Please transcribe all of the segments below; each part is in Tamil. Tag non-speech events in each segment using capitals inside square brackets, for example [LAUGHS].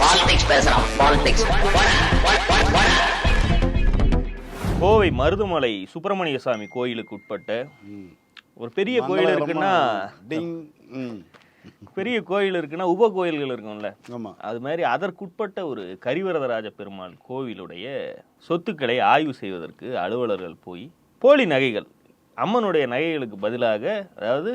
பாலிடிக்ஸ் பேசுறான் பாலிடிக்ஸ் கோவை மருதுமலை சுப்பிரமணிய சாமி கோயிலுக்கு உட்பட்ட ஒரு பெரிய கோயில் இருக்குன்னா பெரிய கோயில் இருக்குன்னா உப கோயில்கள் இருக்கும்ல. ஆமாம் அது மாதிரி அதற்குட்பட்ட ஒரு கரிவரதராஜ பெருமாள் கோவிலுடைய சொத்துக்களை ஆய்வு செய்வதற்கு அலுவலர்கள் போய் போலி நகைகள் அம்மனுடைய நகைகளுக்கு பதிலாக அதாவது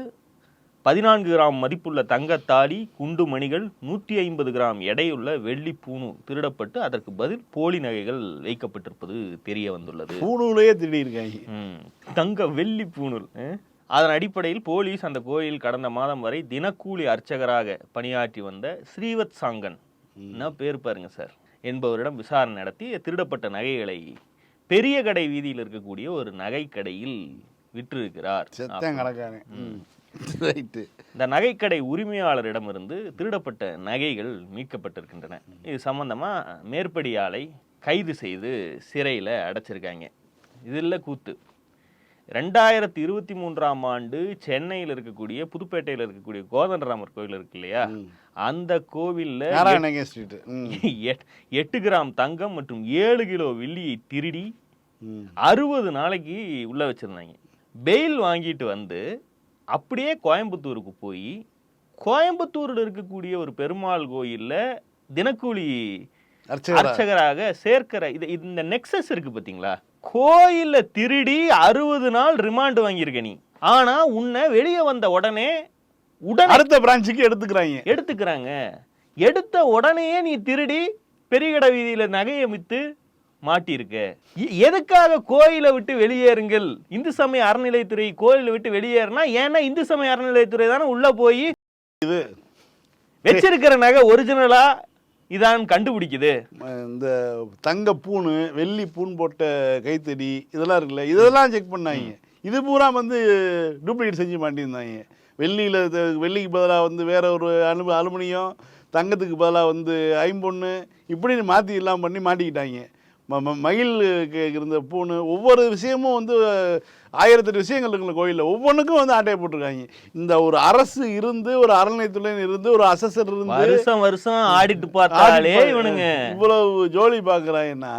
பதினான்கு கிராம் மதிப்புள்ள தங்கத்தாலி குண்டு மணிகள் நூற்றி ஐம்பது கிராம் எடையுள்ள வெள்ளி பூணு திருடப்பட்டு அதற்கு பதில் போலி நகைகள் வைக்கப்பட்டிருப்பது தெரிய வந்துள்ளது. பூணூலையே திடீர்காங்க ம். தங்க வெள்ளி பூணூல். அதன் அடிப்படையில் போலீஸ் அந்த கோயில் கடந்த மாதம் வரை தினக்கூலி அர்ச்சகராக பணியாற்றி வந்த ஸ்ரீவத் சாங்கன். என்ன பேர் பாருங்க சார்? என்பவரிடம் விசாரணை நடத்தி திருடப்பட்ட நகைகளை பெரிய கடை வீதியில் இருக்கக்கூடிய ஒரு நகை கடையில் விற்றிருக்கிறார் ரைட்டு இந்த நகைக்கடை உரிமையாளரிடமிருந்து திருடப்பட்ட நகைகள் மீட்கப்பட்டிருக்கின்றன. இது சம்பந்தமா மேற்படி ஆளை கைது செய்து சிறையில் அடைச்சிருக்காங்க. இது இல்லை கூத்து. ரெண்டாயிரத்தி இருபத்தி மூன்றாம் ஆண்டு சென்னையில் இருக்கக்கூடிய புதுப்பேட்டையில் இருக்கக்கூடிய கோதண்டராமர் கோயில் இருக்கு இல்லையா? அந்த கோவில்ல எட்டு கிராம் தங்கம் மற்றும் ஏழு கிலோ வெள்ளியை திருடி அறுபது நாளைக்கு உள்ள வச்சிருந்தாங்க. பெயில் வாங்கிட்டு வந்து அப்படியே கோயம்புத்தூருக்கு போய் கோயம்புத்தூரில் இருக்கக்கூடிய ஒரு பெருமாள் கோயில்ல தினக்கூலி அர்ச்சகரா? அர்ச்சகராக சேர்க்கிற இது இந்த நெக்ஸஸ் இருக்கு பாத்தீங்களா? கோயில்ல திருடி அறுபது நாள் ரிமாண்ட் வாங்கியிருக்க நீ. ஆனா உன்னை வெளியே வந்த உடனே உடனே அடுத்த பிரான்ச்சுக்கு எடுத்துக்கிறாங்க. எடுத்துக்கிறாங்க. எடுத்த உடனேயே நீ திருடி பெரியகடை வீதியில நகையை வித்து மாட்டியிருக்க. எதுக்காக கோயிலை விட்டு வெளியேறுங்கள்? இந்து சமய அறநிலைத்துறை கோயிலை விட்டு வெளியேறினா ஏன்னா இந்து சமய அறநிலைத்துறை தானே உள்ள போய் இது வச்சிருக்கிற நகை ஒரிஜினலா இதான் கண்டுபிடிக்குது. இந்த தங்க பூணு வெள்ளி பூன் போட்ட கைத்தடி இதெல்லாம் இருக்குல்ல இதெல்லாம் செக் பண்ணாங்க. இது பூரா வந்து டூப்ளிகேட் செஞ்சு மாட்டியிருந்தாங்க. வெள்ளியில் வெள்ளிக்கு பதிலாக வந்து வேற ஒரு அலு அலுமினியம் தங்கத்துக்கு பதிலாக வந்து ஐம்பொன்று இப்படின்னு மாற்றி எல்லாம் பண்ணி மாட்டிக்கிட்டாங்க. மயிலுக்கு இருந்த பூணு ஒவ்வொரு விஷயமும் வந்து ஆயிரத்தெட்டு விஷயங்கள் இருக்குல்ல கோயிலில் ஒவ்வொன்றுக்கும் வந்து ஆட்டையை போட்டிருக்காங்க. இந்த ஒரு அரசு இருந்து ஒரு அறநிலையத்துறை இருந்து ஒரு அசசர் இருந்து வருஷம் வருஷம் ஆடிட்டு பார்த்தாலே இவனுங்க. இவ்வளவு ஜோலி பார்க்குறாங்கன்னா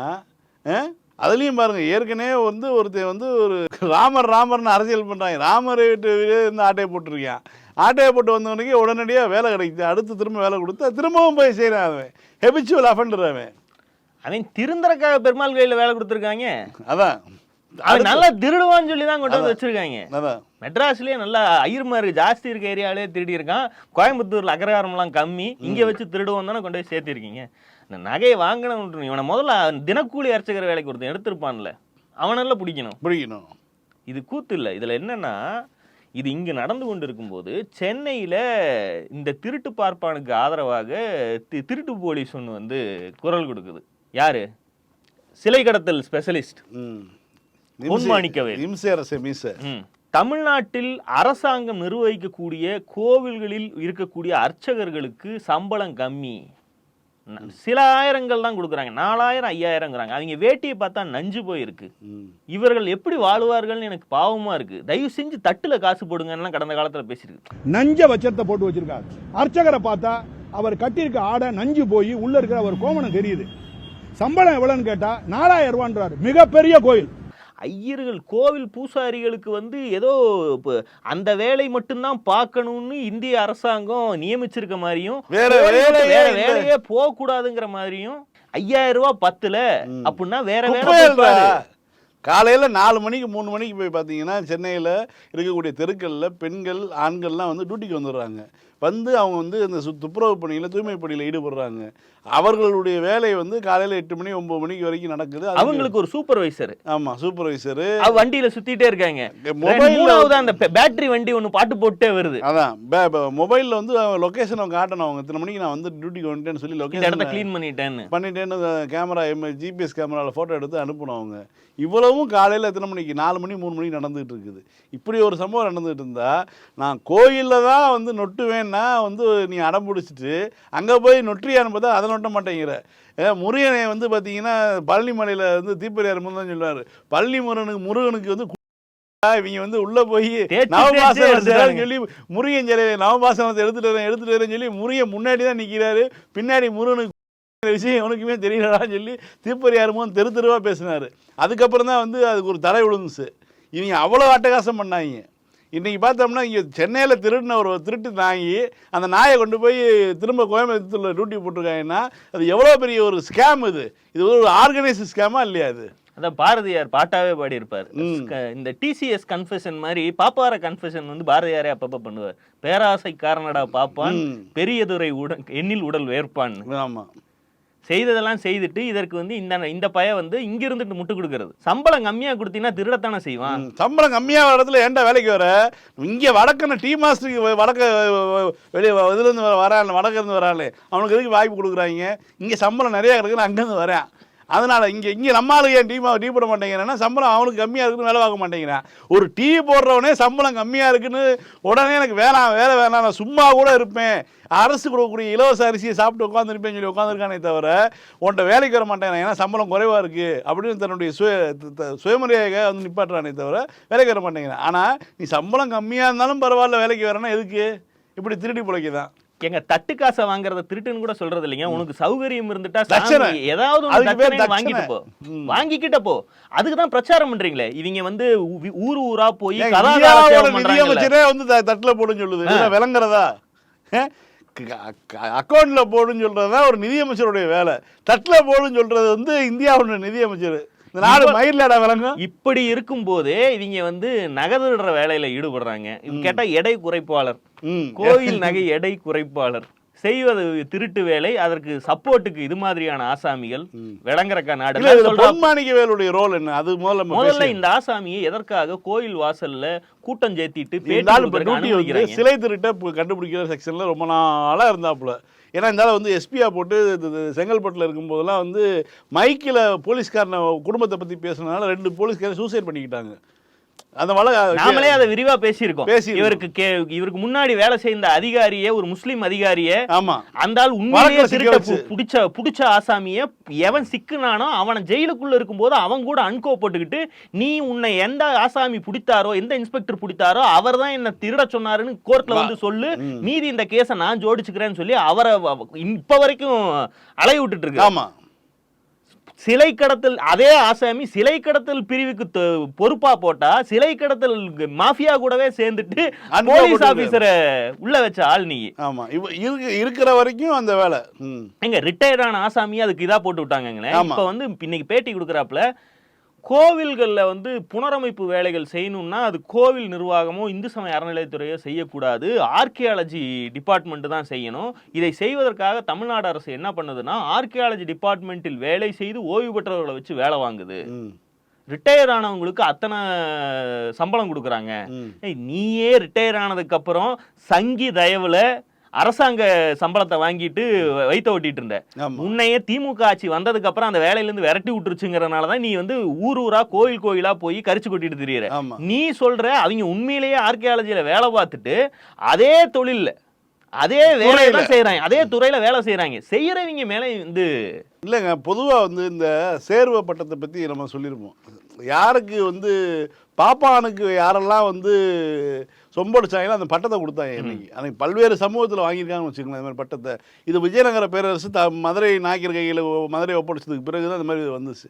அதுலேயும் பாருங்க ஏற்கனவே வந்து ஒருத்தன் வந்து ஒரு ராமர் ராமர்னு அரசியல் பண்ணுறாங்க ராமரை விட்டு இருந்து ஆட்டையை போட்டிருக்கான். ஆட்டையை போட்டு வந்தவனுக்கு உடனடியாக வேலை கிடைக்குது. அடுத்து திரும்ப வேலை கொடுத்தா திரும்பவும் போய் செய்கிறான் அவன். ஹெபிச்சுவல் அஃபண்டர் அவன். அவன் திருந்தறக்காக பெருமாள் கோயில்ல வேலை கொடுத்துருக்காங்க. அதான் அவன் நல்லா திருடுவான்னு சொல்லி தான் கொண்டு வந்து வச்சிருக்காங்க. மெட்ராஸ்லயே நல்லா ஐயர்மாரு ஜாஸ்தி இருக்க ஏரியாலே திருடி இருக்கான். கோயம்புத்தூர்ல அக்ரகாரம்லாம் கம்மி. இங்க வச்சு திருடுவோம் தானே கொண்டு போய் சேர்த்திருக்கீங்க. இந்த நகையை வாங்கினவன் இவனை முதல்ல தினக்கூலி அர்ச்சகர் வேலைக்கு ஒருத்தன் எடுத்திருப்பான்ல. அவனெல்லாம் பிடிக்கணும். பிடிக்கணும். இது கூத்து இல்லை. இதுல என்னன்னா இது இங்க நடந்து கொண்டு இருக்கும்போது சென்னையில இந்த திருட்டு பார்ப்பானுக்கு ஆதரவாக தி- திருட்டு போலீஸ் ஒன்று வந்து குரல் கொடுக்குது. யாரு? சிலை கடத்தல் ஸ்பெஷலிஸ்ட் பொன்மாணிக்கவேல். இம்சை அரசு மீசை. தமிழ்நாட்டில் அரசாங்கம் நிர்வகிக்கக்கூடிய கோவில்களில் இருக்கக்கூடிய அர்ச்சகர்களுக்கு சம்பளம் கம்மி. சில ஆயிரங்கள் தான் கொடுக்குறாங்க. நாலாயிரம் ஐயாயிரங்கிறாங்க அவங்க வேட்டியை பார்த்தா நஞ்சு போயிருக்கு. இவர்கள் எப்படி வாழ்வார்கள்னு எனக்கு பாவமா இருக்கு. தயவு செஞ்சு தட்டுல காசு போடுங்கன்னு கடந்த காலத்துல பேசியிருக்கு. நஞ்ச வச்சத்தை போட்டு வச்சிருக்காரு. அர்ச்சகரை பார்த்தா அவர் கட்டியிருக்க ஆடை நஞ்சு போய் உள்ள இருக்கிற அவர் கோமணம் தெரியுது. சம்பளம் எவ்வளவுன்னு கேட்டா நாலாயிரம் ரூபான்றாரு. மிகப்பெரிய கோயில். ஐயர்கள் கோவில் பூசாரிகளுக்கு வந்து ஏதோ இப்ப அந்த வேலை மட்டும்தான் பார்க்கணும்னு இந்திய அரசாங்கம் நியமிச்சிருக்க மாதிரியும் வேற வேலையே வேற இல்ல. வேலையே போக கூடாதுங்கிற மாதிரியும் ஐயாயிரம் ரூபாய் பத்துல அப்படின்னா வேற வேலை. காலையில நாலு மணிக்கு மூணு மணிக்கு போய் பார்த்தீங்கன்னா சென்னையில் இருக்கக்கூடிய தெருக்களில் பெண்கள் ஆண்கள்லாம் வந்து டியூட்டிக்கு வந்துடுறாங்க. வந்து அவங்க வந்து இந்த சு துப்புரவு பணியில் தூய்மை பணியில் ஈடுபடுறாங்க. அவர்களுடைய வேலை வந்து காலையில் எட்டு மணி ஒன்பது மணிக்கு வரைக்கும் நடக்குது. அவங்களுக்கு ஒரு சூப்பர்வைசர் ஆமா சூப்பர்வைசரு வண்டியில சுத்திட்டே இருக்காங்க. மூணாவது அந்த பேட்டரி வண்டி ஒண்ணு பாட்டு போட்டே வருது. அதான் மொபைலில் வந்து லொக்கேஷனை காட்டணும். அவங்க இத்தனை மணிக்கு நான் வந்து டியூட்டிக்கு வந்துட்டேன்னு சொல்லி இடத்த லொக்கேஷன் க்ளீன் பண்ணிட்டேன்னு பண்ணிட்டேன்னு கேமரா ஜிபிஎஸ் கேமராவில் ஃபோட்டோ எடுத்து அனுப்பணும் அவங்க. இவ்வளவும் காலையில் எத்தனை மணிக்கு? நாலு மணி மூணு மணிக்கு நடந்துகிட்டு இருக்குது. இப்படி ஒரு சம்பவம் நடந்துகிட்டு இருந்தா நான் கோயிலில் தான் வந்து நொட்டுவேன்னா வந்து நீ அடம் பிடிச்சிட்டு அங்கே போய் நொற்றியான்னு பார்த்தா அதை நொட்ட மாட்டேங்கிற. முருகனை வந்து பார்த்தீங்கன்னா பழனி மலையில் வந்து தீப்பெரியார் முருகன் சொல்லுவார். பழனி முருகனுக்கு முருகனுக்கு வந்து இவங்க வந்து உள்ள போய் நவபாசனம். சொல்லி முருகன் சிலையை நவபாசனத்தை எடுத்துட்டு வரேன் எடுத்துட்டு வரேன்னு சொல்லி முருகன் முன்னாடி தான் நிற்கிறாரு பின்னாடி முருகனுக்கு விஷயம் உனக்குமே தெரியலடான்னு சொல்லி தீப்பரியாரமோ தெரு தெருவாக பேசினார். அதுக்கப்புறம் தான் வந்து அதுக்கு ஒரு தடை விழுந்துச்சு. இவங்க அவ்வளோ அட்டகாசம் பண்ணாங்க. இன்றைக்கி பார்த்தோம்னா இங்கே சென்னையில் திருடின ஒரு திருட்டு நாயி அந்த நாயை கொண்டு போய் திரும்ப கோயம்புத்தூரில் டியூட்டி போட்டிருக்காங்கன்னா அது எவ்வளோ பெரிய ஒரு ஸ்கேம் இது? இது ஒரு ஆர்கனைஸ்டு ஸ்கேமா இல்லையா அது அதான் பாரதியார் பாட்டாவே பாடியிருப்பார். இந்த டிசிஎஸ் கன்ஃபெஷன் மாதிரி பாப்பார கன்ஃபெஷன் வந்து பாரதியாரே அப்பப்ப பண்ணுவார். பேராசை காரணடா பாப்பான். பெரியதுரை உட எண்ணில் உடல் வேர்ப்பான் ஆமாம் செய்ததெல்லாம் செய்துட்டு இதற்கு வந்து இந்த இந்த பய வந்து இங்க இருந்துட்டு முட்டு கொடுக்கறது. சம்பளம் கம்மியா கொடுத்தீங்கன்னா திருடத்தானே செய்வான். சம்பளம் கம்மியாக இடத்துல ஏன்டா வேலைக்கு வர? இங்கே வடக்குன்னு டீ மாஸ்டருக்கு வடக்க வெளியே இதுலேருந்து வரான் வடக்கு இருந்து வரானே அவனுக்கு எதுக்கு வாய்ப்பு கொடுக்குறாங்க? இங்கே சம்பளம் நிறையா இருக்குது நான் அங்கேருந்து வரேன். அதனால் இங்கே இங்கே நம்ம ஆளுங்க ஏன் டீ டீ போட மாட்டேங்கிறேன்னா சம்பளம் அவனுக்கு கம்மியாக இருக்குன்னு வேலை பார்க்க மாட்டேங்கிறான் ஒரு டீ போடுறவனே சம்பளம் கம்மியாக இருக்குன்னு உடனே எனக்கு வேணாம் வேலை வேணாம் நான் சும்மா கூட இருப்பேன். அரசு கொடுக்கக்கூடிய இலவச அரிசியை சாப்பிட்டு உட்காந்துருப்பேன்னு சொல்லி உட்காந்துருக்கானே தவிர உன்ட்ட வேலைக்கு வர மாட்டேன் ஏன்னா சம்பளம் குறைவாக இருக்குது அப்படின்னு தன்னுடைய சுய த- வந்து நிப்பாட்டுறானே தவிர வேலைக்கு வர மாட்டேங்கிறேன் ஆனால் நீ சம்பளம் கம்மியாக இருந்தாலும் பரவாயில்ல வேலைக்கு வரேன்னா எதுக்கு? இப்படி திருடி பிழைக்கு தான் எங்க தட்டு காசை வாங்குறத திருட்டுன்னு கூட சொல்றது இல்லைங்க உனக்கு சௌகரியம் இருந்துட்டா ஏதாவது வாங்கிட்டு. போ. வாங்கிக்கிட்ட போ. அதுக்கு தான் பிரச்சாரம் பண்றீங்களே. இவங்க வந்து ஊர் ஊரா போய் நிதியமைச்சரே வந்து தட்டுல போடுன்னு சொல்லுது. விளங்குறதா? அக்கௌண்ட்ல போடுன்னு சொல்றது தான் ஒரு நிதியமைச்சருடைய வேலை. தட்டுல போடுன்னு சொல்றது வந்து இந்தியாவோட நிதியமைச்சர் நாடு மயிர்லடா விளங்கும் இப்படி இருக்கும்போதே இவங்க வந்து நகதுடுற வேலையில ஈடுபடுறாங்க. இது கேட்டா எடை குறைப்பாளர். கோயில் நகை எடை குறைப்பாளர். செய்வது திருட்டு வேலை அதற்கு சப்போர்ட்டுக்கு இது மாதிரியான ஆசாமிகள் விளங்குறக்கா நாடு. பொன்மாணிக்க வேலுடைய ரோல் என்ன? அது முதல்ல முதல்ல. இந்த ஆசாமியை எதற்காக கோயில் வாசல்ல கூட்டம் சேர்த்திட்டு சிலை திருட்ட கண்டுபிடிக்கிற செக்ஷன்ல ரொம்ப நாளா இருந்தாப்புல. ஏன்னா இந்த ஆள் வந்து எஸ்பியா போட்டு செங்கல்பட்டுல இருக்கும்போதெல்லாம் வந்து மைக்கில் போலீஸ்காரனை குடும்பத்தை பத்தி பேசுனதுனால ரெண்டு போலீஸ்காரன் சூசைட் பண்ணிக்கிட்டாங்க. அந்த நாமளே வள அதை விரிவா பேசியிருக்கோம். பேசியிருக்கோம். இவருக்கு இவருக்கு முன்னாடி வேலை செய்த அதிகாரியே ஒரு முஸ்லிம் அதிகாரியே ஆமா. அந்த ஆள் உண்மையிலேயே திருட்ட புடிச்ச புடிச்ச ஆசாமிய எவன் சிக்குனானோ அவனை ஜெயிலுக்குள்ள இருக்கும்போது அவன் கூட அன்கோ போட்டுக்கிட்டு நீ உன்னை எந்த ஆசாமி பிடித்தாரோ எந்த இன்ஸ்பெக்டர் பிடித்தாரோ அவர் தான் என்ன திருட சொன்னாருன்னு கோர்ட்ல வந்து சொல்லு. மீதி இந்த கேஸை நான் ஜோடிச்சுக்கிறேன்னு சொல்லி அவரை இப்ப வரைக்கும் அலைய விட்டுட்டு இருக்கு. ஆமா. சிலை கடத்தல் அதே ஆசாமி சிலை கடத்தல் பிரிவுக்கு பொறுப்பா போட்டா சிலை கடத்தல் மாஃபியா கூடவே சேர்ந்துட்டு போலீஸ் ஆபீசரை உள்ள வச்ச ஆள் நீ. ஆமா. இருக்கிற வரைக்கும் அந்த வேலை. எங்க ரிட்டையர்ட் ஆன ஆசாமி அதுக்கு இதா போட்டு விட்டாங்கங்களே. ஆமா. இப்ப வந்து இன்னைக்கு பேட்டி கொடுக்குறாப்புல கோவில்கள்ல வந்து புனரமைப்பு வேலைகள் செய்யணும்னா அது கோவில் நிர்வாகமோ இந்து சமய அறநிலையத்துறையோ செய்யக்கூடாது. ஆர்கியாலஜி டிபார்ட்மெண்ட் தான் செய்யணும். இதை செய்வதற்காக தமிழ்நாடு அரசு என்ன பண்ணுதுன்னா ஆர்கியாலஜி டிபார்ட்மெண்ட்டில் வேலை செய்து ஓய்வு பெற்றவர்களை வச்சு வேலை வாங்குது. ரிட்டையர் ஆனவங்களுக்கு அத்தனை சம்பளம் கொடுக்குறாங்க. நீயே ரிட்டையர் ஆனதுக்கு அப்புறம் சங்கி தயவுல அரசாங்க சம்பளத்தை வாங்கிட்டு வைத்த ஓட்டிட்டு இருந்த. ஆமா. உன்னையே திமுக ஆட்சி வந்ததுக்கு அப்புறம் அந்த வேலையில இருந்து விரட்டி விட்டுருச்சுங்கிறனால தான் நீ வந்து ஊர் ஊரா கோயில் கோயிலா போய் கரிச்சு கொட்டிட்டு திரியற. நீ சொல்ற அவங்க உண்மையிலேயே ஆர்கியாலஜில வேலை பார்த்துட்டு அதே தொழில்ல அதே வேலையை. தான் செய்யறாங்க அதே துறையில வேலை செய்யறாங்க செய்யறவங்க மேல வந்து இல்லைங்க பொதுவாக வந்து இந்த சேர்வ பட்டத்தை பற்றி நம்ம சொல்லியிருப்போம் யாருக்கு வந்து பாப்பானுக்கு யாரெல்லாம் வந்து சொம்படிச்சாங்களோ அந்த பட்டத்தை கொடுத்தாங்க இன்னைக்கு. அன்னைக்கு பல்வேறு சமூகத்தில் வாங்கியிருக்காங்கன்னு வச்சுக்கோங்களேன் இந்த மாதிரி பட்டத்தை. இது விஜயநகர பேரரசு த மதுரை நாயக்கர் கையில் மதுரை ஒப்படைச்சதுக்கு பிறகு தான் இந்த மாதிரி வந்துச்சு.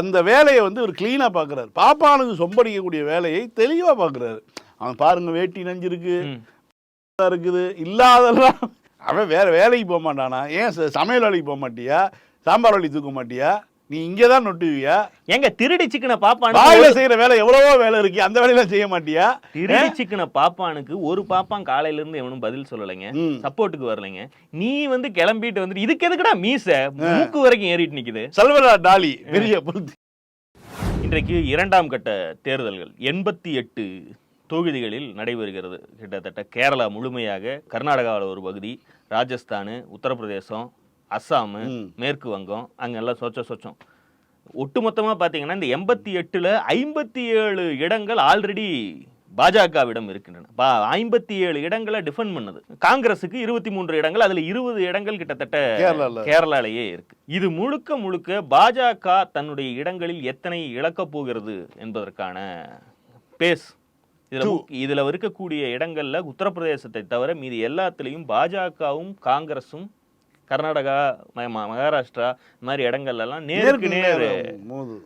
அந்த வேலையை வந்து ஒரு க்ளீனாக பார்க்குறாரு பாப்பானுக்கு சொம்படிக்கக்கூடிய வேலையை தெளிவாக பார்க்குறாரு அவன் பாருங்க வேட்டி நஞ்சிருக்கு. இருக்குது. இல்லாதெல்லாம் அவன் வேற வேலைக்கு போக மாட்டானா? ஏன் சமையல் வேலைக்கு போக மாட்டியா? சாம்பார் வேலைக்கு தூக்க மாட்டியா? நீ இங்கே தான் நொட்டுவியா? எங்க திருடி சிக்கன பாப்பான்னு வாயில செய்யற வேலை எவ்வளவோ வேலை இருக்கு அந்த வேலையெல்லாம் செய்ய மாட்டியா? திருடி சிக்கன பாப்பானுக்கு ஒரு பாப்பான் காலையில இருந்து எவனும் பதில் சொல்லலைங்க. சப்போர்ட்டுக்கு வரலைங்க. நீ வந்து கிளம்பிட்டு வந்துட்டு இதுக்கு எதுக்குடா மீச? மூக்கு வரைக்கும் ஏறிட்டு நிக்குது. சல்வரா டாலி பெரிய பொருத்தி இன்றைக்கு இரண்டாம் கட்ட தேர்தல்கள் எண்பத்தி எட்டு தொகுதிகளில் நடைபெறுகிறது. கிட்டத்தட்ட கேரளா முழுமையாக கர்நாடகாவில் ஒரு பகுதி ராஜஸ்தானு உத்தரப்பிரதேசம் அஸ்ஸாமு. மேற்கு வங்கம் அங்கெல்லாம் சொச்ச சொச்சம் ஒட்டுமொத்தமாக பார்த்தீங்கன்னா இந்த எண்பத்தி எட்டில் ஐம்பத்தி ஏழு இடங்கள் ஆல்ரெடி பாஜகவிடம் இருக்கின்றன. ஐம்பத்தி ஏழு இடங்களை டிஃபெண்ட் பண்ணுது. காங்கிரஸுக்கு இருபத்தி மூன்று இடங்கள் அதுல இருபது இடங்கள் கிட்டத்தட்ட கேரளால. கேரளாலேயே இருக்கு. இது முழுக்க முழுக்க பாஜக தன்னுடைய இடங்களில் எத்தனை இழக்கப் போகிறது என்பதற்கான பேஸ் இதுல இதுல இருக்கக்கூடிய இடங்கள்ல உத்தரப்பிரதேசத்தை தவிர மீதி எல்லாத்துலயும் பாஜகவும் காங்கிரஸும் கர்நாடகா மகாராஷ்டிரா இந்த மாதிரி இடங்கள்ல எல்லாம் நேருக்கு நேர் மோது.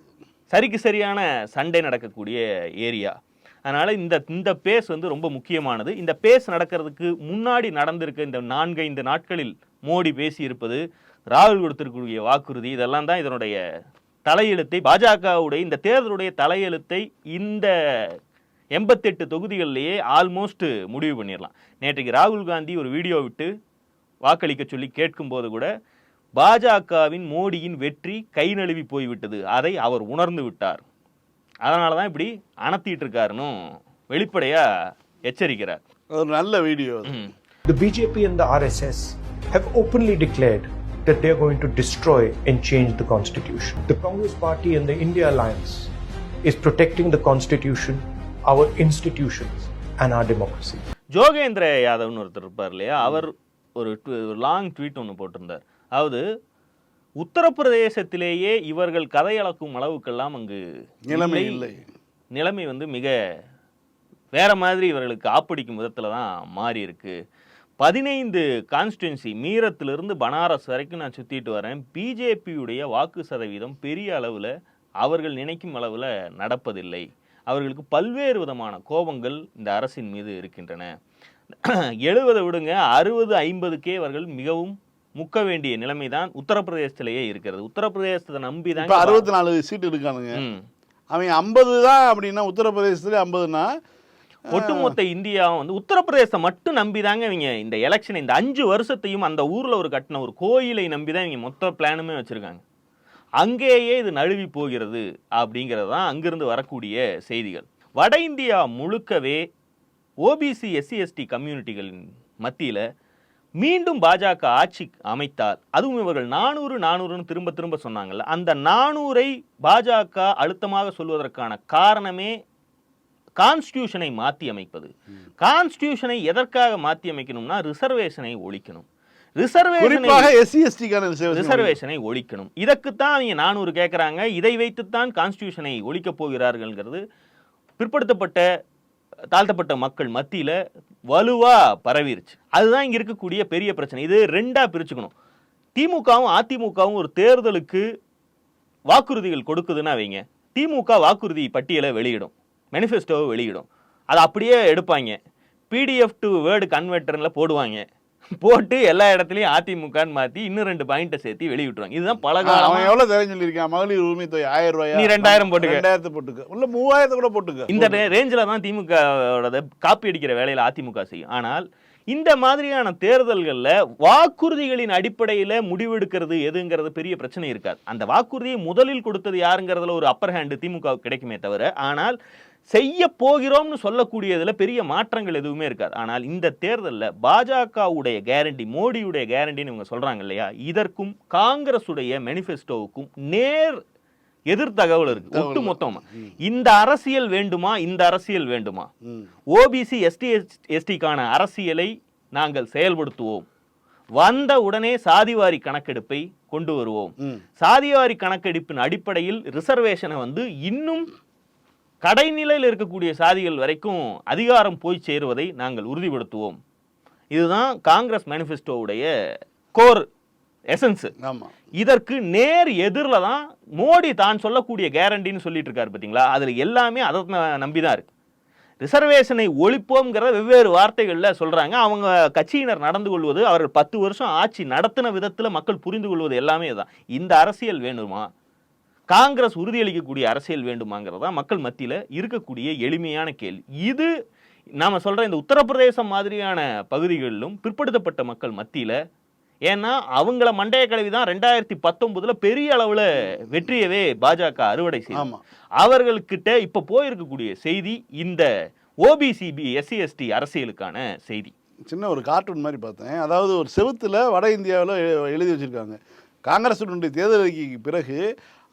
சரிக்கு சரியான சண்டை நடக்கக்கூடிய ஏரியா. அதனால இந்த இந்த பேஸ் வந்து ரொம்ப முக்கியமானது. இந்த பேஸ் நடக்கிறதுக்கு முன்னாடி நடந்திருக்க இந்த நான்கைந்து நாட்களில் மோடி பேசி இருப்பது ராகுல் கொடுத்திருக்கக்கூடிய வாக்குறுதி இதெல்லாம் தான் இதனுடைய தலையெழுத்தை பாஜகவுடைய இந்த தேர்தலுடைய தலையெழுத்தை இந்த எண்பத்தெட்டு தொகுதிகளிலேயே ஆல்மோஸ்ட் முடிவு பண்ணிடலாம். நேற்றைக்கு ராகுல் காந்தி ஒரு வீடியோ விட்டு வாக்களிக்க சொல்லி கேட்கும்போது கூட பாஜகவின் மோடியின் வெற்றி கை நழுவி போய்விட்டது அதை அவர் உணர்ந்து விட்டார் அதனால தான் இப்படி அணத்திட்டு இருக்காருன்னு வெளிப்படையா எச்சரிக்கிறார் ஒரு நல்ல வீடியோ. ம். The BJP and the RSS have openly declared that they're going to destroy and change the constitution. The Congress Party and the India Alliance is protecting the constitution, our institutions, and our democracy. Jogendra யாதவ்னு ஒருத்தர் இருப்பார் இல்லையா அவர் ஒரு லாங் ட்வீட் ஒன்று போட்டிருந்தார். அதாவது உத்தரப்பிரதேசத்திலேயே இவர்கள் கதையளக்கும் அளவுக்கெல்லாம் அங்கு நிலைமை இல்லை. நிலைமை வந்து மிக வேற மாதிரி இவர்களுக்கு ஆப்படிக்கும் விதத்தில் தான் மாறி இருக்கு. பதினைந்து கான்ஸ்டுவன்சி மீரத்திலிருந்து பனாரஸ் வரைக்கும் நான் சுற்றிட்டு வரேன். பிஜேபியுடைய வாக்கு சதவீதம் பெரிய அளவில் அவர்கள் நினைக்கும் அளவில் நடப்பதில்லை. அவர்களுக்கு பல்வேறு விதமான கோபங்கள் இந்த அரசின் மீது இருக்கின்றன. [CLEARS THROAT] எழுபதை விடுங்க. அறுபது ஐம்பதுக்கே அவர்கள் மிகவும் முக்க வேண்டிய நிலைமை தான் உத்தரப்பிரதேசத்திலேயே இருக்கிறது. உத்தரப்பிரதேசத்தை நம்பி தான் அறுபத்தி நாலு சீட் இருக்கானுங்க அவன் ஐம்பது தான் அப்படின்னா உத்தரப்பிரதேசத்துல ஐம்பதுனா ஒட்டுமொத்த இந்தியாவும் வந்து உத்தரப்பிரதேசம் மட்டும் நம்பிதாங்க இவங்க. இந்த எலெக்ஷன் இந்த அஞ்சு வருஷத்தையும் அந்த ஊர்ல ஒரு கட்டின ஒரு கோயிலை நம்பி தான் இவங்க மொத்த பிளானுமே வச்சிருக்காங்க. அங்கேயே இது நழுவி போகிறது அப்படிங்கிறது தான் அங்கிருந்து வரக்கூடிய செய்திகள். வட இந்தியா முழுக்கவே ஓபிசி எஸ்சி எஸ்டி கம்யூனிட்டிகளின் மத்தியில மீண்டும் பாஜக ஆட்சி அமைத்தால் அதுவும் இவர்கள் நானூறு நானூறுன்னு திரும்ப திரும்ப சொன்னாங்கல்ல அந்த நானூறை பாஜக அழுத்தமாக சொல்வதற்கான காரணமே கான்ஸ்டியூஷனை மாற்றி அமைப்பது. கான்ஸ்டியூஷனை எதற்காக மாற்றி அமைக்கணும்னா ரிசர்வேஷனை ஒழிக்கணும். ரிசர்வேஷனை ஒழிக்கணும். இதற்குத்தான் அவங்க நானூறு கேட்குறாங்க இதை வைத்துத்தான் கான்ஸ்டியூஷனை ஒழிக்கப் போகிறார்கள்ங்கிறது பிற்படுத்தப்பட்ட தாழ்த்தப்பட்ட மக்கள் மத்தியில் வலுவாக பரவிருச்சு. அதுதான் இங்கே இருக்கக்கூடிய பெரிய பிரச்சனை. இது ரெண்டாக பிரிச்சுக்கணும். திமுகவும் அதிமுகவும் ஒரு தேர்தலுக்கு வாக்குறுதிகள் கொடுக்குதுன்னா வைங்க. திமுக வாக்குறுதி பட்டியலை வெளியிடும். மேனிஃபெஸ்டோவை வெளியிடும். அதை அப்படியே எடுப்பாங்க. பிடிஎஃப் டு வேர்டு கன்வெர்ட்டர்ல போடுவாங்க. போட்டு எல்லா இடத்துலயும் அதிமுகன்னு மாத்தி இன்னும் ரெண்டு பாயிண்ட்டை சேர்த்து வெளியிட்டுருவாங்க. இதுதான் பல காலமா எவ்வளவு தெரியும் சொல்லியிருக்கான்? மகளிர் உரிமை தொகை ஆயிரம் ரூபாயா? நீ ரெண்டாயிரம் போட்டுக்க. ரெண்டாயிரத்தை போட்டுக்க. உள்ள மூவாயிரத்தை கூட போட்டுக்க. இந்த ரேஞ்சில் தான் திமுக காப்பி அடிக்கிற வேலையில அதிமுக செய்யும். ஆனால் இந்த மாதிரியான தேர்தல்கள்ல வாக்குறுதிகளின் அடிப்படையில முடிவெடுக்கிறது எதுங்கிறது பெரிய பிரச்சனை இருக்காது. அந்த வாக்குறுதியை முதலில் கொடுத்தது யாருங்கிறதுல ஒரு அப்பர் ஹேண்டு திமுக கிடைக்குமே தவிர ஆனால் செய்ய போகிறோம்னு சொல்லக்கூடியதுல பெரிய மாற்றங்கள் எதுவுமே இருக்காது. ஆனால் இந்த தேர்தல்ல பாஜகவுடைய கேரண்டி மோடியுடைய கேரண்டின்னு இவங்க சொல்றாங்க இல்லையா? இதற்கும் காங்கிரசுடைய மேனிஃபெஸ்டோவுக்கும் நேர் எதிர் தகவல் இருக்கு. ஒட்டு மொத்தமா இந்த அரசியல் வேண்டுமா? இந்த அரசியல் வேண்டுமா. ஓபிசி எஸ்டி எஸ்டிக்கான அரசியலை நாங்கள் செயல்படுத்துவோம். வந்த உடனே சாதிவாரி கணக்கெடுப்பை கொண்டு வருவோம். சாதிவாரி கணக்கெடுப்பின் அடிப்படையில் ரிசர்வேஷனை வந்து இன்னும் கடைநிலையில் இருக்கக்கூடிய சாதிகள் வரைக்கும் அதிகாரம் போய் சேருவதை நாங்கள் உறுதிப்படுத்துவோம். இதுதான் காங்கிரஸ் மேனிஃபெஸ்டோவுடைய கோர் எசன்ஸ். இதற்கு நேர் எதிரில் தான் மோடி தான் சொல்லக்கூடிய கேரண்டின்னு சொல்லிட்டு இருக்காரு பார்த்தீங்களா அதில் எல்லாமே அதை நம்பி தான் இருக்கு. ரிசர்வேஷனை ஒழிப்போம்ங்கிற வெவ்வேறு வார்த்தைகளில் சொல்கிறாங்க அவங்க கட்சியினர் நடந்து கொள்வது அவர்கள் பத்து வருஷம் ஆட்சி நடத்தின விதத்தில் மக்கள் புரிந்து கொள்வது எல்லாமே தான் இந்த அரசியல் வேணுமா காங்கிரஸ் உறுதியளிக்கக்கூடிய அரசியல் வேண்டுமாங்கிறது மக்கள் மத்தியில் இருக்கக்கூடிய எளிமையான கேள்வி. இது நாம சொல்ற இந்த உத்தரப்பிரதேசம் மாதிரியான பகுதிகளிலும் பிற்படுத்தப்பட்ட மக்கள் மத்தியில ஏன்னா அவங்கள மண்டைய கழுவி தான் ரெண்டாயிரத்தி பத்தொன்பதுல பெரிய அளவுல வெற்றியவே பாஜக அறுவடை செய்யும் அவர்கள்கிட்ட இப்ப போயிருக்கக்கூடிய செய்தி இந்த ஓபிசிபி எஸ்சி எஸ்டி அரசியலுக்கான செய்தி. சின்ன ஒரு கார்ட்டூன் மாதிரி பார்த்தேன். அதாவது ஒரு செவுத்துல வட இந்தியாவில் எழுதி வச்சிருக்காங்க. காங்கிரஸினுடைய தேர்தல் அறிக்கைக்கு பிறகு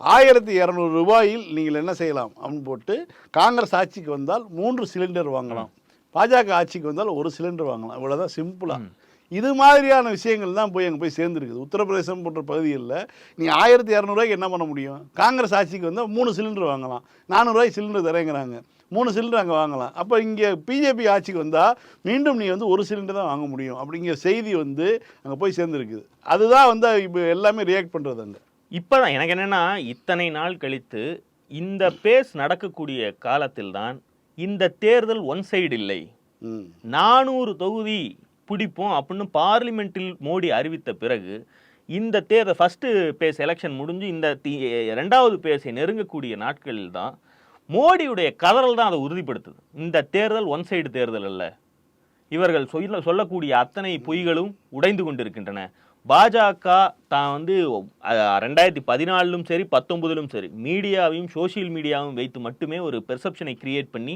ஆயிரத்தி இரநூறு ரூபாயில் நீங்கள் என்ன செய்யலாம் அப்படின்னு போட்டு காங்கிரஸ் ஆட்சிக்கு வந்தால் மூன்று சிலிண்டர் வாங்கலாம். பாஜக ஆட்சிக்கு வந்தால் ஒரு சிலிண்டர் வாங்கலாம். இவ்வளோதான் சிம்பிளாக இது மாதிரியான விஷயங்கள் தான் போய் அங்கே போய் சேர்ந்துருக்குது. உத்தரப்பிரதேசம் போன்ற பகுதிகளில் நீ ஆயிரத்தி இரநூறுவாய்க்கு என்ன பண்ண முடியும்? காங்கிரஸ் ஆட்சிக்கு வந்தால் மூணு சிலிண்டர் வாங்கலாம். நானூறுரூவாய்க்கு சிலிண்டர் தரேங்கிறாங்க. மூணு சிலிண்டர் அங்கே வாங்கலாம். அப்போ இங்கே பிஜேபி ஆட்சிக்கு வந்தால் மீண்டும் நீ வந்து ஒரு சிலிண்டர் தான் வாங்க முடியும். அப்படிங்கிற செய்தி வந்து அங்கே போய் சேர்ந்துருக்குது. அதுதான் வந்து இப்போ எல்லாமே ரியாக்ட் பண்ணுறது அங்கே. இப்பதான் எனக்கு என்னன்னா இத்தனை நாள் கழித்து இந்த பேஸ் நடக்கக்கூடிய காலத்தில்தான் இந்த தேர்தல் ஒன் சைடு இல்லை. நானூறு தொகுதி பிடிப்போம் அப்படின்னு பார்லிமெண்ட்டில் மோடி அறிவித்த பிறகு இந்த தேர்தல் ஃபஸ்ட்டு பேஸ் எலெக்ஷன் முடிஞ்சு இந்த ரெண்டாவது பேஸை நெருங்கக்கூடிய நாட்களில் தான் மோடியுடைய கதறல் தான் அதை உறுதிப்படுத்துது. இந்த தேர்தல் ஒன் சைடு தேர்தல் அல்ல. இவர்கள் சொல்ல சொல்லக்கூடிய அத்தனை பொய்களும் உடைந்து கொண்டிருக்கின்றன. பாஜக தான் வந்து ரெண்டாயிரத்தி பதினாலிலும் சரி பத்தொன்பதிலும் சரி மீடியாவையும் சோஷியல் மீடியாவும் வைத்து மட்டுமே ஒரு பெர்செப்ஷனை கிரியேட் பண்ணி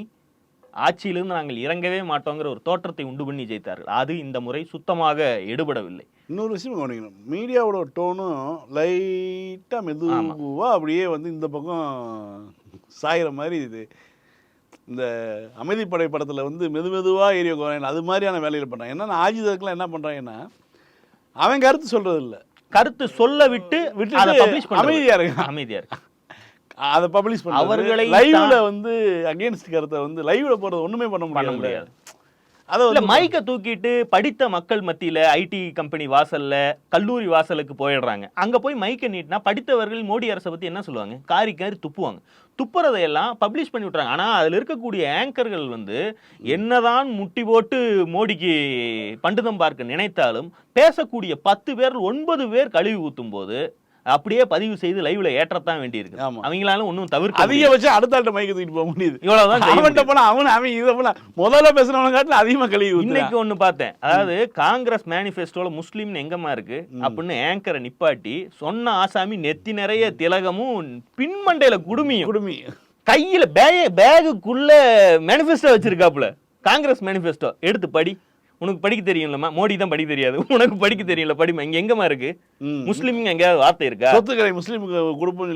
ஆட்சியிலிருந்து நாங்கள் இறங்கவே மாட்டோங்கிற ஒரு தோற்றத்தை உண்டு பண்ணி ஜெயித்தார்கள். அது இந்த முறை சுத்தமாக எடுபடவில்லை. இன்னொரு விஷயம் கவனிக்கணும். மீடியாவோட டோனும் லைட்டாக மெதுவாக அப்படியே வந்து இந்த பக்கம் சாயிற மாதிரி இது. இந்த அமைதிப்படை படத்தில் வந்து மெது மெதுவாக ஏரிய அது மாதிரியான வேலையில் பண்ணுறாங்க என்னன்னா ஆஜிதத்துக்குலாம் என்ன பண்ணுறாங்கன்னா அவன் கருத்து சொல்கிறது இல்லை கருத்து சொல்ல விட்டு விட்டுட்டு [LAUGHS] அதை பப்ளிஷ் அமைதியா இருக்கான். அமைதியா இருக்கு அதை பப்ளிஷ் பண்ண அவர்களை லைவ்ல வந்து அகேன்ஸ்ட் கருத்தை வந்து லைவ்ல போறது ஒண்ணுமே பண்ண பண்ண முடியாது. முடியாது அதை இல்ல வந்து மைக்க தூக்கிட்டு படித்த மக்கள் மத்தியில ஐடி கம்பெனி வாசல்ல கல்லூரி வாசலுக்கு போயிடுறாங்க. அங்க போய் மைக்க நீட்டினா படித்தவர்கள் மோடி அரசை பத்தி என்ன சொல்லுவாங்க? காரி காரி துப்புவாங்க. துப்புறதையெல்லாம் பப்ளிஷ் பண்ணி விட்டுறாங்க. ஆனா அதுல இருக்கக்கூடிய ஆங்கர்கள் வந்து என்னதான் முட்டி போட்டு மோடிக்கு பண்டிதம் பார்க்க நினைத்தாலும் பேசக்கூடிய பத்து பேர் ஒன்பது பேர் கழுவி ஊத்தும் போது அப்படியே பதிவு செய்து லைவ்ல ஏற்றத்தான் வேண்டியிருக்கு. அவங்களால ஒன்றும் தவிர்க்க முடியாது. அதிகபட்சம் அடுத்த ஆள்கிட்ட மைக்க தூக்கிட்டு போக முடியுது. இவ்வளவுதான் அவன்கிட்ட. போனா அவன் அவன் இதை போல முதல்ல பேசுனவன காட்டில அதிகமா கழுவி. இன்னைக்கு ஒண்ணு பார்த்தேன். அதாவது காங்கிரஸ் மேனிஃபெஸ்டோல முஸ்லீம்னு எங்கம்மா இருக்கு? அப்படின்னு ஆங்கரை நிப்பாட்டி சொன்ன ஆசாமி நெத்தி நிறைய திலகமும் பின்மண்டையில குடுமியும். குடுமி கையில பேக பேகுக்குள்ள மேனிஃபெஸ்டோ வச்சிருக்காப்புல. காங்கிரஸ் மேனிஃபெஸ்டோ எடுத்து படி. உனக்கு படிக்க தெரியும்லம்மா. மோடி தான் படிக்க தெரியாது. உனக்கு படிக்க தெரியல படிமா இங்க எங்கம்மா இருக்கு? ம். முஸ்லீம் எங்கேயாவது வார்த்தை இருக்கா? சொத்துக்களை முஸ்லீமுக்கு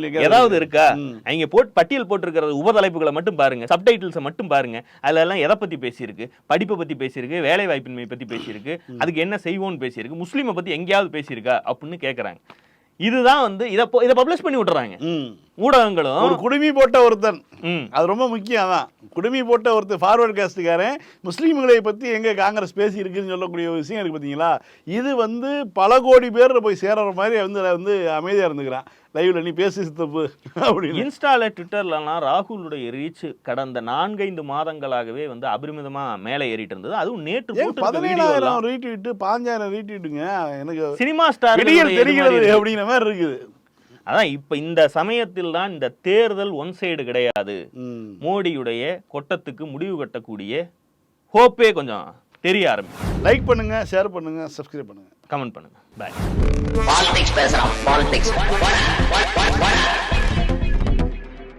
எங்கேயாவது ஏதாவது இருக்கா? ம். அவங்க போட்டு பட்டியல் போட்டிருக்கிறது உபதலைப்புகளை மட்டும் பாருங்க. சப்டைட்டில்ஸை மட்டும் பாருங்க. அதுல எல்லாம் எதை பத்தி பேசியிருக்கு? படிப்பை பத்தி பேசியிருக்கு வேலை வாய்ப்பின்மை பத்தி பேசியிருக்கு அதுக்கு என்ன செய்வோம்னு பேசியிருக்கு முஸ்லீமை பத்தி எங்கேயாவது பேசியிருக்கா? அப்படின்னு கேக்குறாங்க. இதுதான் வந்து இதை இதை பப்ளிஷ் பண்ணி விட்டுறாங்க. ஊடகங்களும் ஒரு குடுமி போட்ட ஒருத்தன். அது ரொம்ப முக்கியம் அதான். குடுமி போட்ட ஒருத்தர் ஃபார்வர்ட் காஸ்ட்டுக்காரன் முஸ்லீம்களை பற்றி எங்கே காங்கிரஸ் பேசி இருக்குன்னு சொல்லக்கூடிய ஒரு விஷயம் இருக்கு பார்த்தீங்களா இது வந்து பல கோடி பேர் போய் சேர்ற மாதிரி வந்து வந்து அமைதியாக இருந்துக்கிறான். லைவ்ல நீ பேசி சித்தப்பு அப்படின்னு. இன்ஸ்டால ட்விட்டர்லலாம் ராகுலுடைய ரீச் கடந்த நான்கைந்து மாதங்களாகவே வந்து அபரிமிதமா மேலே ஏறிட்டு இருந்தது. அதுவும் நேற்று பதினேழாயிரம் ரீட்வீட்டு பாஞ்சாயிரம் ரீட்வீட்டுங்க எனக்கு சினிமா ஸ்டார் தெரிகிறது அப்படிங்கிற மாதிரி இருக்குது. அதான் இப்ப இந்த சமயத்தில் தான் இந்த தேர்தல் ஒன் சைடு கிடையாது. ம். மோடியுடைய கொட்டத்துக்கு முடிவு கட்டக்கூடிய ஹோப்பே கொஞ்சம் தெரிய ஆரம்பிக்கும் லைக் பண்ணுங்க ஷேர் பண்ணுங்க சப்ஸ்கிரைப் பண்ணுங்க. கமெண்ட் பண்ணுங்க. பாய் பாலிடிக்ஸ் பேசுறான் பாலிடிக்ஸ்